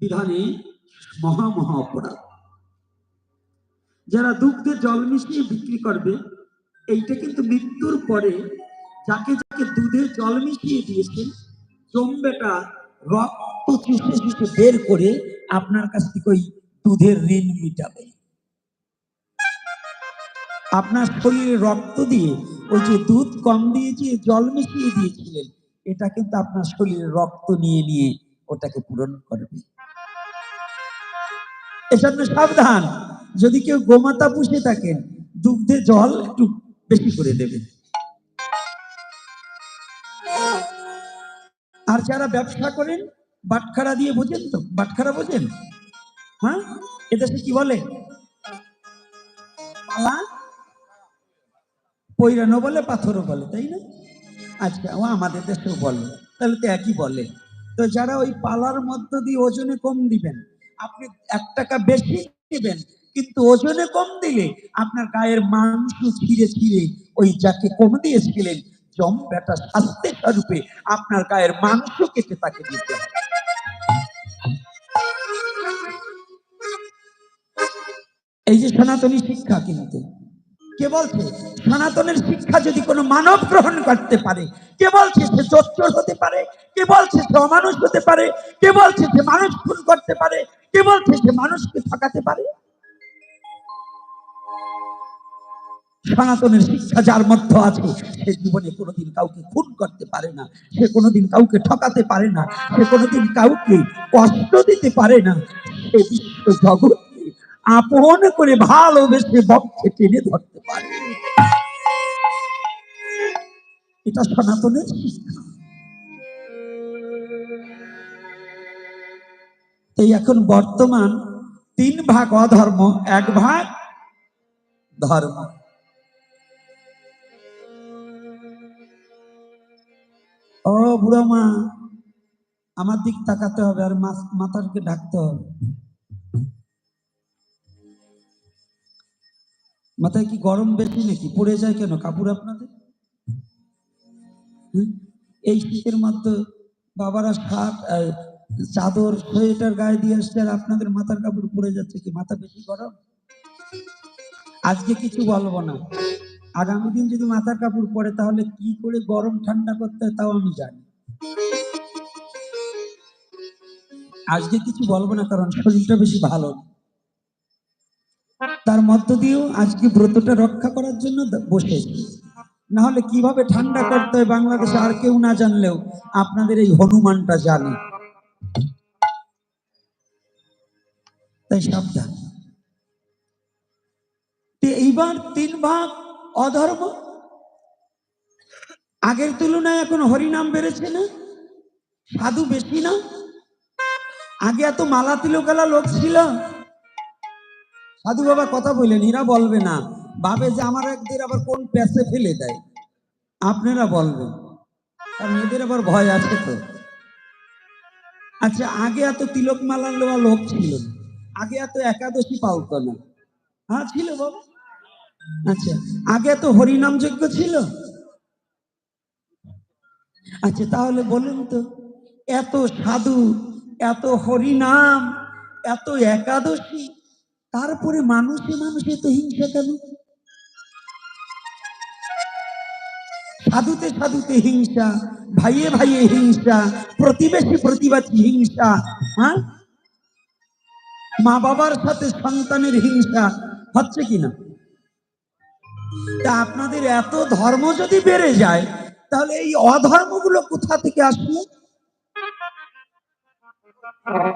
বিধানে মহা মহা অপরাধ যারা দুগ্ধে জল মিশিয়ে বিক্রি করবে, এইটা কিন্তু মৃত্যুর পরে যাকে যাকে দুধে জল মিশিয়ে দিয়েছেন, জম্বেটা রক্ত চুষে চুষে বের করে আপনার কাছ থেকে ওই দুধের ঋণ মিটাবে। আপনার শরীরে রক্ত দিয়ে ওই যে দুধ কম দিয়েছে জল মিশিয়ে দিয়েছিলেন, এটা কিন্তু আপনার শরীরে রক্ত নিয়ে নিয়ে ওটাকে পূরণ করবে। এজন্য সাবধান, যদি কেউ গোমাতা পুষে থাকেন, দুগ্ধে জল একটু বেশি করে দেবেন। আর যারা ব্যবসা করেন, বাটখারা দিয়ে বোঝেন তো? বাটখারা বোঝেন? হ্যাঁ? এদেশে কি বলে? পালা পৈরানো বলে, পাথরও বলে, তাই না? আচ্ছা ও আমাদের দেশেও বলে। তাহলে তো একই বলে। তো যারা ওই পালার মধ্য দিয়ে ওজনে কম দিবেন, আপনি এক টাকা বেশি দিবেন, কিন্তু ওজনে কম দিলে আপনার গায়ের মাংস ছিঁড়ে ছিঁড়ে ওই যাকে কম দিয়েছিলেন, জম বেটা স্বাস্থ্যের স্বরূপে আপনার গায়ের মাংস কেটে তাকে দিতে এই যে সনাতনী শিক্ষা কিন্তু কে বলছে সনাতনের শিক্ষা যদি কোনো মানব গ্রহণ করতে পারে কে বলছে সে চোর হতে পারে কে বলছে সে অমানুষ হতে পারে কে বলছে সে মানুষ খুন করতে পারে কে বলছে সে মানুষকে ঠকাতে পারে? সনাতনের শিক্ষা যার মধ্যে আছে, সে জীবনে কোনোদিন কাউকে খুন করতে পারে না, সে কোনোদিন কাউকে ঠকাতে পারে না, সে কোনোদিন কাউকে কষ্ট দিতে পারে না, সে বিশ্ব জগৎকে আপন করে ভালোবেসে বক্ষে টেনে ধরতে পারে। এটা সনাতনের শিক্ষা। এই এখন বর্তমান তিন ভাগ অধর্ম, এক ভাগ ধর্ম। ও বুড়ো মা, আমার দিক তাকাতে হবে আর মাথাকে ঢাকতে হবে। মাথায় কি গরম বেশি নাকি? পড়ে যায় কেন? কাপড় আপনাদের? এই শীতের মধ্যে বাবারা শার্ট চাদর, সোয়েটার গায়ে দিয়ে আসছে আর আপনাদের মাথার কাপড় পরে যাচ্ছে কি? মাথা বেশি গরম? আজকে কিছু বলব না। আগামী দিন যদি মাথার কাপড় পরে তাহলে কি করে গরম ঠান্ডা করতে হয় তাও আমি জানি। আজকে কিছু বলব না, কারণ শরীরটা বেশি ভালো না। মধ্য দিয়েও আজকে ব্রতটা রক্ষা করার জন্য বসেছি না হলে কীভাবে ঠান্ডা করতে হয় বাংলাদেশে আর কেউ না জানলেও আপনাদের এই হনুমানটা জানে। তাই সাবধান। এইবার তিন ভাগ অধর্ম। আগের তুলনায় এখন হরিনাম বেড়েছে না। সাধু বেশি না। আগে এত মালা তিলকালা লোক ছিল। সাধু বাবা কথা বললেন এরা বলবে না। ভাবে যে আমার একদের আবার কোন প্যাসে ফেলে দেয়। আপনারা বলবেন। আর মেয়েদের আবার ভয় আছে তো। আচ্ছা আগে এত তিলক মালা নেওয়া লোক ছিল আগে এত একাদশী পালতো না। হ্যাঁ ছিল বাবা। আচ্ছা আগে এত হরিনাম যজ্ঞ ছিল? আচ্ছা তাহলে বলুন তো, এত সাধু, এত হরিনাম, এত একাদশী তারপরে মানুষে মানুষে তো হিংসা কেন? সাধুতে সাধুতে হিংসা ভাইয়ে ভাইয়ে হিংসা প্রতিবেশী প্রতিবাদী হিংসা হ্যাঁ? মা বাবার সাথে সন্তানের হিংসা হচ্ছে কিনা তা আপনাদের এত ধর্ম যদি বেড়ে যায় তাহলে এই অধর্মগুলো কোথা থেকে হ্যাঁ,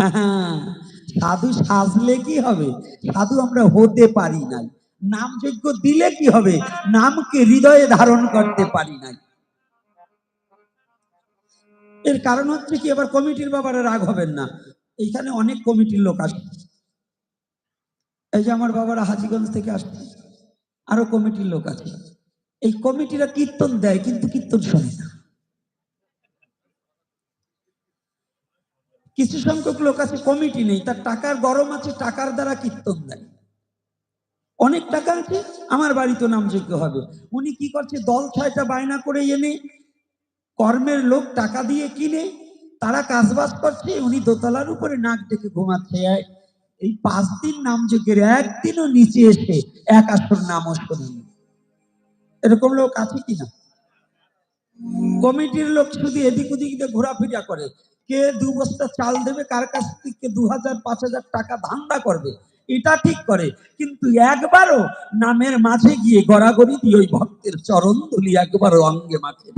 সাধু সাজলে কি হবে? সাধু আমরা হতে পারি নাই। নাম যজ্ঞ দিলে কি হবে? নামকে হৃদয়ে ধারণ করতে পারি নাই। এর কারণ হচ্ছে কি, এবার কমিটির ব্যাপারে রাগ হবেন না। এইখানে অনেক কমিটির লোক আসছে এই যে আমার বাবারা হাজিগঞ্জ থেকে আসছে, আরও কমিটির লোক আছে। এই কমিটিরা কীর্তন দেয়, কিন্তু কীর্তন শোনে না। কিছু সংখ্যক লোক আছে কমিটি নেই, তার টাকার গরম আছে, টাকার দ্বারা কীর্তন দেয়। অনেক টাকা আছে, আমার বাড়িতে নামযোগ্য হবে। উনি কি করছে, দল ছয়টা বায়না করে এনে, কর্মের লোক টাকা দিয়ে কিনে, তারা কাজবাজ করছে, উনি দোতলার উপরে নাক ডেকে ঘুমাচ্ছে এই- পাঁচ দিন নাম যজ্ঞের একদিনও নিচে এসে এক আসর নামও শোনেনি এরকম লোক আছে কিনা? কমিটির লোক শুধু এদিক ওদিক ঘোরাফেরা করে। কে দু বস্তা চাল দেবে, কার কাছ থেকে দু হাজার, পাঁচ হাজার টাকা ধান্দা করবে, এটা ঠিক করে। কিন্তু একবারও নামের মাঝে গিয়ে গড়াগড়ি দিয়ে ওই ভক্তের চরণ ধুলি একবারও অঙ্গে মাঝে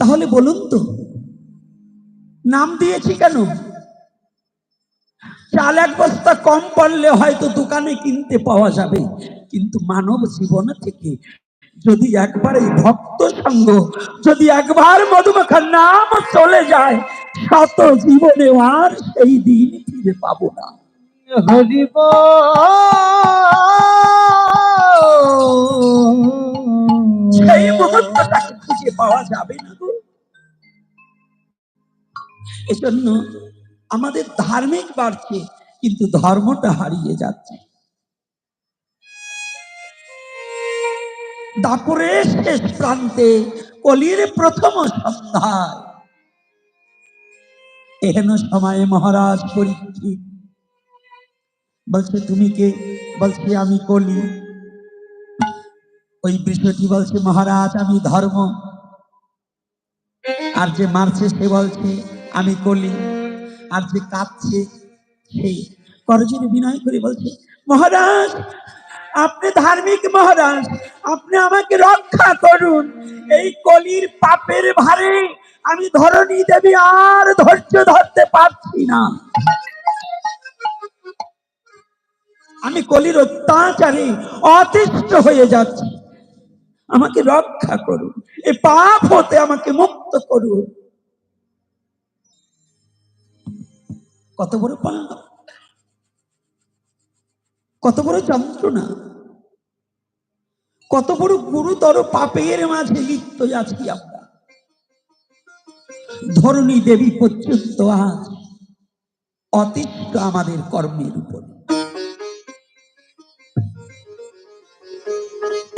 তাহলে বলুন তো, নাম দিয়েছি কেন? চাল এক বস্তা কম পড়লে হয়তো দোকানে কিনতে পাওয়া যাবে। কিন্তু মানব জীবন থেকে যদি একবার এই ভক্ত সঙ্গ, যদি একবার মধুমাখার নাম চলে যায়, শত জীবনে আর সেই দিন ফিরে পাবো না। হরিব সেই খুঁজে পাওয়া যাবে না এজন্য আমাদের ধার্মিক বাড়ছে, কিন্তু ধর্মটা হারিয়ে যাচ্ছে। দাপরের শেষ প্রান্তে কলির প্রথম সন্ধ্যায়। এহেন সময়ে মহারাজ পরীক্ষিত। বলছে, তুমি কে? বলছে, আমি কলি। ওই বৃষটি বলছে, মহারাজ, আমি ধর্ম। আর যে মারছে, সে বলছে, আমি কলি। আর যে কাঁদছে সে করজনে বিনয় করে বলছে, মহারাজ, আপনি ধার্মিক মহারাজ, আপনি আমাকে রক্ষা করুন। এই কলির পাপের ভারে আমি ধরণী দেবী আর ধৈর্য ধরতে পারছি না। আমি কলির অত্যাচারে অতিষ্ঠ হয়ে যাচ্ছি। আমাকে রক্ষা করুন। এ পাপ হতে আমাকে মুক্ত করুন। কত বড় পাপ, কত বড় যন্ত্রণা, কত বড় গুরুতর পাপের মাঝে লিপ্ত আছি আমরা। ধরণী দেবী পর্যন্ত আজ অতিষ্ঠ আমাদের কর্মের উপর।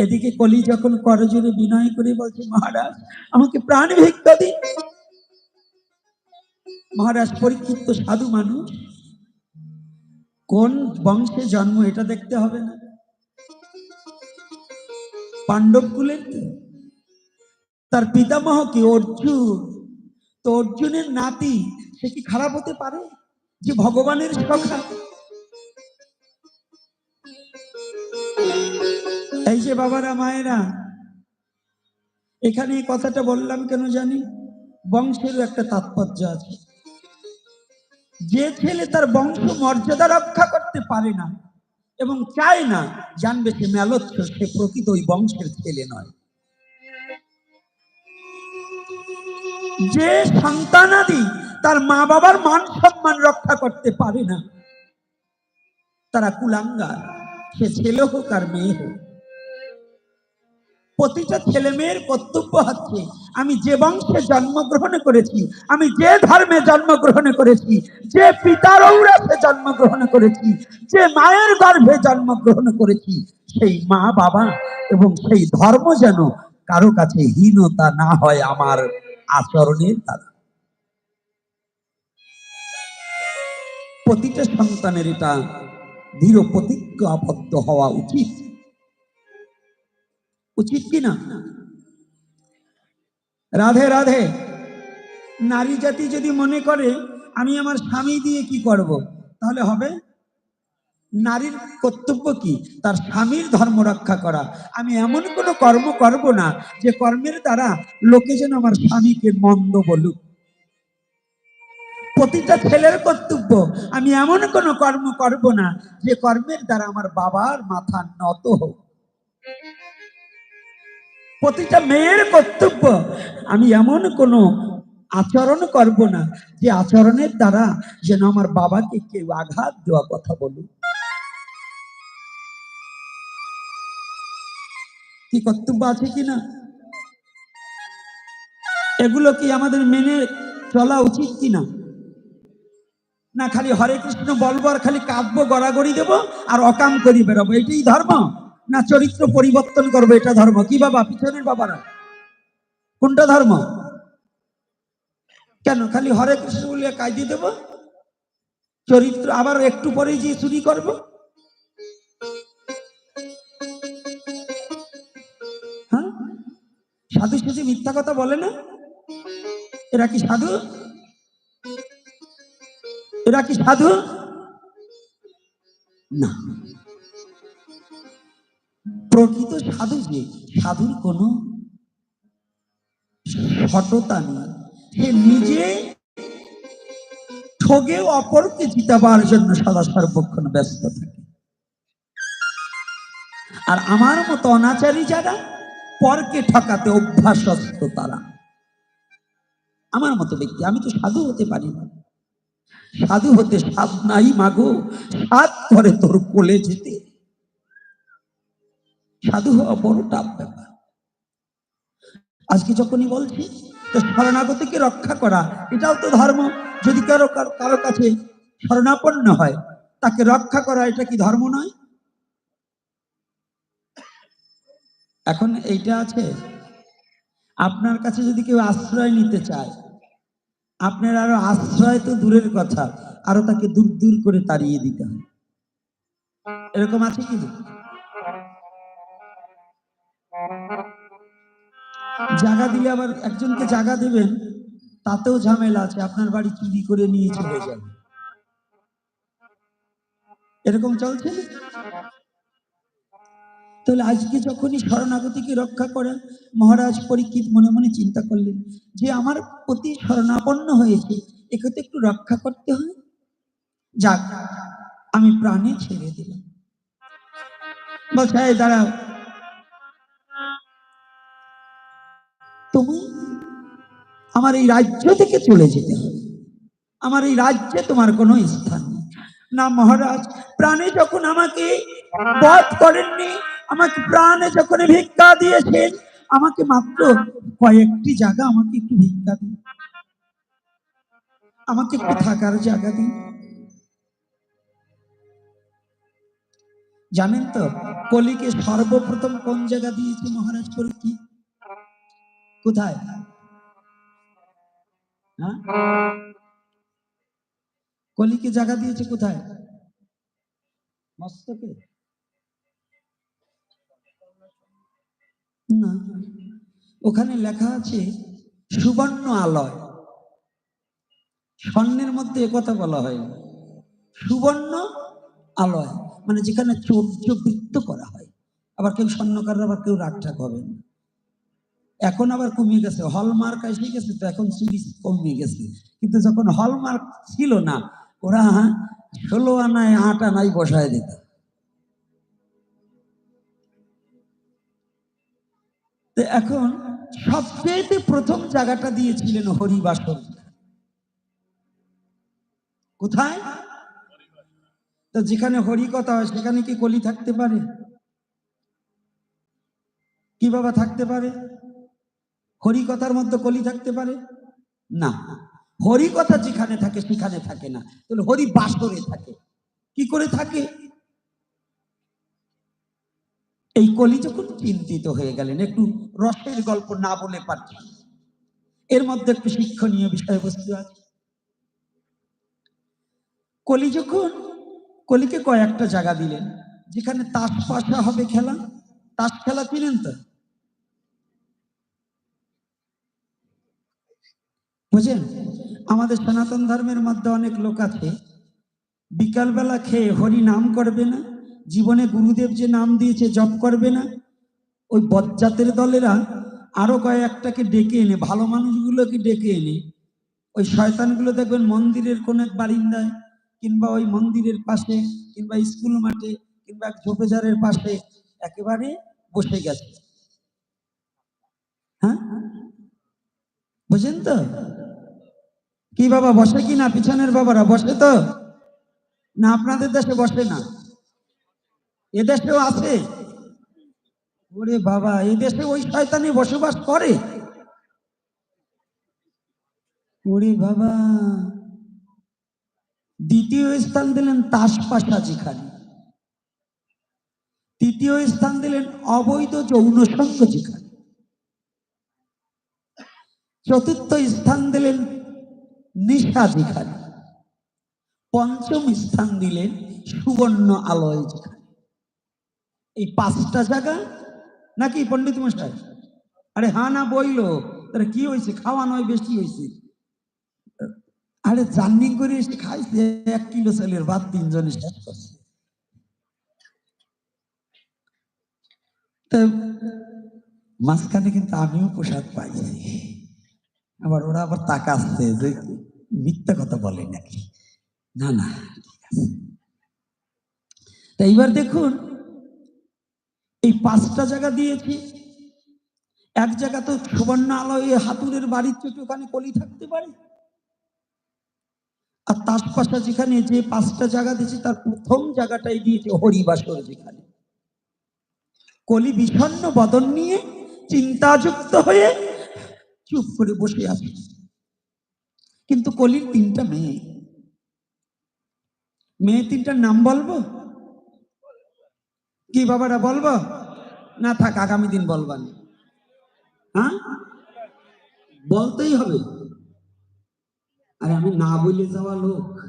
এদিকে কলি যখন করজোরে বিনয় করে বলছে, মহারাজ, আমাকে প্রাণ ভিক্ষা দিন। মহারাজ পরীক্ষিত সাধু মানুষ। কোন বংশে জন্ম এটা দেখতে হবে না। পাণ্ডব কুলের তার পিতামহ কি অর্জুন? তো অর্জুনের নাতি, সে কি খারাপ হতে পারে? যে ভগবানের সখা। এই যে বাবারা, মায়েরা, এখানে এই কথাটা বললাম কেন জানি? বংশেরও একটা তাৎপর্য আছে। যে ছেলে তার বংশ মর্যাদা রক্ষা করতে পারে না এবং চায় না, জানবে সে মেলচ্ছ সে প্রকৃত ওই বংশের ছেলে নয়। যে সন্তানাদি তার মা বাবার মান সম্মান রক্ষা করতে পারে না, তারা কুলাঙ্গার। সে ছেলে হোক আর মেয়ে হোক। প্রতিটা ছেলে মেয়ের কর্তব্য হচ্ছে, আমি যে বংশে জন্মগ্রহণ করেছি, আমি যে ধর্মে জন্মগ্রহণ করেছি, যে পিতার ঔরাসে জন্মগ্রহণ করেছি, যে মায়ের গর্ভে জন্মগ্রহণ করেছি, সেই মা বাবা এবং সেই ধর্ম যেন কারও কাছে হীনতা না হয় আমার আচরণের দ্বারা। প্রতিটা সন্তানের এটা দৃঢ় প্রতিজ্ঞাবদ্ধ হওয়া উচিত। উচিত কি না? রাধে রাধে। নারী জাতি যদি মনে করে, আমি আমার স্বামী দিয়ে কি করব? তাহলে হবে? নারীর কর্তব্য কি? তার স্বামীর ধর্ম রক্ষা করা। আমি এমন কোনো কর্ম করব না যে কর্মের দ্বারা লোকে যেন আমার স্বামীকে মন্দ বলুক। প্রতিটা ছেলের কর্তব্য, আমি এমন কোনো কর্ম করব না যে কর্মের দ্বারা আমার বাবার মাথা নত হোক। প্রতিটা মেয়ের কর্তব্য, আমি এমন কোনো আচরণ করব না যে আচরণের দ্বারা যেন আমার বাবাকে কেউ আঘাত দেওয়া কথা বলুক। কি কর্তব্য আছে কিনা এগুলো কি আমাদের মেনে চলা উচিত কিনা না, খালি হরে কৃষ্ণ বলব আর খালি কাঁদবো, গড়াগড়ি দেবো আর অকাম করি বেরোবো, এটাই ধর্ম। না চরিত্র পরিবর্তন করবে এটা ধর্ম? কি বাবা? পিছনের বাবারা। কোনটা ধর্ম? কেন? খালি হরে কৃষ্ণ বলে কাজে দেব? চরিত্র আবার একটু পরে যে চুরি করব? হ্যাঁ? সাধু সাধু মিথ্যা কথা বলে না? এরা কি সাধু? এরা কি সাধু? না। প্রকৃত সাধু যে, সাধুর কোনো সততা নেই। সে নিজে ঠগে অপরকে জিতাবার জন্য সদা সর্বক্ষণ ব্যস্ত থাকে। আর আমার মতো অনাচারী যারা, পরকে ঠকাতে অভ্যাসস্থ তারা। আমার মতো ব্যক্তি, আমি তো সাধু হতে পারি না। সাধু হতে সাধ নাই মাগো সাত করে তোর কোলে যেতে। সাধু হওয়া বড় টাপ ব্যাপার। আজকে যখনই বলছি, তো শরণাগতিকে রক্ষা করা, এটাও তো ধর্ম। যদি কারও, কারো- কাছে শরণাপন্ন হয়, তাকে রক্ষা করা, এটা কি ধর্ম নয়? এখন এইটা আছে, আপনার কাছে যদি কেউ আশ্রয় নিতে চায়, আপনার আরও আশ্রয় তো দূরের কথা, আরও তাকে দূর দূর করে তাড়িয়ে দিতে হয়। এরকম আছে কি? জায়গা দিলে আবার একজনকে জায়গা দেবেন, তাতেও ঝামেলা আছে, আপনার বাড়ি চুরি করে নিয়ে চলে যাবে। এরকম চলছে? তাহলে আজকে যখনই শরণাগতিকে রক্ষা করেন, মহারাজ পরীক্ষিত মনে মনে চিন্তা করলেন, যে আমার প্রতি শরণাপন্ন হয়েছে, একে তো একটু রক্ষা করতে হয়। যাক, আমি প্রাণে ছেড়ে দিলাম। বলছে দাঁড়াও। তুমি? আমার এই রাজ্য থেকে চলে যেতে হবে। আমার এই রাজ্যে তোমার কোনো স্থান নেই। না মহারাজ, প্রাণে যখন আমাকে বধ করেননি, আমাকে প্রাণে যখন ভিক্ষা দিয়েছেন, আমাকে মাত্র কয়েকটি জায়গা আমাকে একটু ভিক্ষা দিন। আমাকে একটু থাকার জায়গা দিন। জানেন তো, কলিকে সর্বপ্রথম কোন জায়গা দিয়েছে মহারাজ পরীক্ষিত? কোথায়? হ্যাঁ? কলিকে জায়গা দিয়েছে কোথায়? মস্তকে? না। ওখানে লেখা আছে সুবর্ণ আলয়। স্বর্ণের মধ্যে একথা বলা হয়। সুবর্ণ আলয়। মানে যেখানে চৌর্যবৃত্ত করা হয়। আবার কেউ স্বর্ণকার আবার কেউ রাগঠাক হবে না এখন আবার কমে গেছে হলমার্ক এসে গেছে তো এখন চুরি কমে গেছে। কিন্তু যখন হলমার্ক ছিল না, ওরা ষোলো আনায় আট আনায় বসায় দিত। এখন সবচেয়ে প্রথম জায়গাটা দিয়েছিলেন হরিবাসর কোথায়? তো যেখানে হরি কথা হয়, সেখানে কি কলি থাকতে পারে? কি বাবা থাকতে পারে? হরি কথার মধ্যে কলি থাকতে পারে? না। হরি কথা যেখানে থাকে, সেখানে থাকে না। তাহলে হরি বাসরে থাকে। কি করে থাকে? এই কলি যখন চিন্তিত হয়ে গেলেন, একটু রসের গল্প না বলে পারছি এর মধ্যে একটু শিক্ষণীয় বিষয়বস্তু আছে। কলি যখন, কলিকে কয়েকটা জায়গা দিলেন। যেখানে তাস পাশা হবে খেলা। তাস খেলা চিনেন তো? বুঝেন? আমাদের সনাতন ধর্মের মধ্যে অনেক লোক আছে, বিকালবেলা খেয়ে হরি নাম করবে না, জীবনে গুরুদেব যে নাম দিয়েছে জপ করবে না। ওই বজ্জাতের দলেরা আরও কয়েকটাকে ডেকে এনে, ভালো মানুষগুলোকে ডেকে এনে, ওই শয়তানগুলো দেখবেন মন্দিরের কোন এক বারিন্দায় কিংবা ওই মন্দিরের পাশে কিংবা স্কুল মাঠে কিংবা এক ঝোপেঝাড়ের পাশে একেবারে বসে গেছে। হ্যাঁ? বুঝেন তো? কি বাবা, বসে কি না? পিছনের বাবারা, বসে তো? না, আপনাদের দেশে বসে না। এদেশেও আছে। ওরে বাবা এদেশে ওই শয়তানি বসবাস করে। ওরে বাবা। দ্বিতীয় স্থান দিলেন তাসপাশা যেখানে তৃতীয় স্থান দিলেন অবৈধ যৌন সঙ্গ যেখানে চতুর্থ স্থান দিলেন যেখানে পঞ্চম স্থান দিলেন সুবর্ণ আলয় যেখানে। এই পাঁচটা জায়গা নাকি পণ্ডিত মশাই? আরে হা না বইলো, তাহলে কি হয়েছে? খাওয়া নয়, বেশি হয়েছে। আরে জার্নি করে এসে খাইছে, এক কিলো চালের ভাত তিনজনে শেষ করছে। মাঝখানে কিন্তু আমিও প্রসাদ পাইছি। আবার ওরা আবার তাকাচ্ছে যে মিথ্যা কথা বলে নাকি? না না তা এইবার দেখুন, এই পাঁচটা জায়গা দিয়েছি। এক জায়গা তো সুবর্ণ আলয়ে হাতুরের বাড়ির চোখে ওখানে কলি থাকতে পারে। আর তার পাশে যেখানে যে পাঁচটা জায়গা দিয়েছে, তার প্রথম জায়গাটাই দিয়েছে হরিবাসর যেখানে। কলি বিষণ্ণ বদন নিয়ে চিন্তাযুক্ত হয়ে চুপ করে বসে আছে? কিন্তু কলির তিনটা মেয়ে। মেয়ে তিনটার নাম বলব? কি বাবারা বলব? না থাক, আগামী দিন বলবান হ্যাঁ? বলতেই হবে। আরে আমি না বলে যাওয়া লোক।